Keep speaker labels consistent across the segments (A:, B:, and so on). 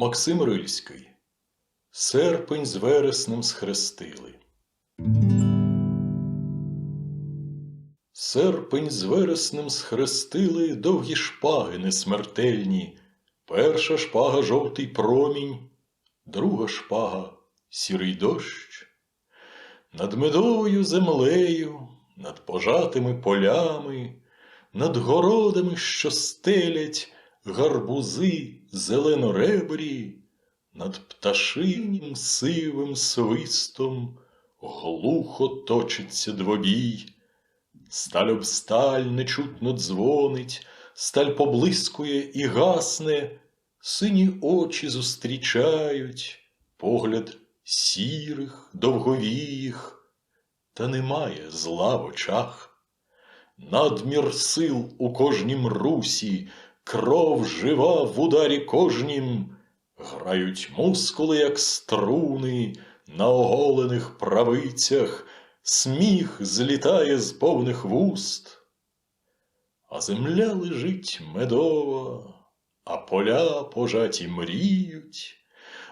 A: Максим Рильський. Серпень з вереснем схрестили. Серпень з вереснем схрестили довгі шпаги несмертельні. Перша шпага жовтий промінь, друга шпага сірий дощ. Над медовою землею, над пожатими полями, над городами, що стелять гарбузи зеленоребрі, над пташинім сивим свистом глухо точиться двобій. Сталь об сталь нечутно дзвонить, сталь поблискує і гасне, сині очі зустрічають, погляд сірих, довговіїх, та немає зла в очах. Надмір сил у кожнім русі, кров жива в ударі кожнім, грають мускули, як струни, на оголених правицях, сміх злітає з повних вуст. А земля лежить медова, а поля пожаті мріють,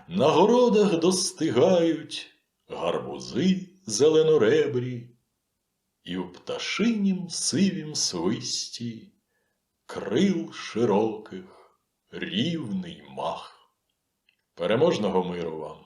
A: на городах достигають гарбузи зеленоребрі, і в пташинім сивім свисті крил широких рівний мах. Переможного миру вам!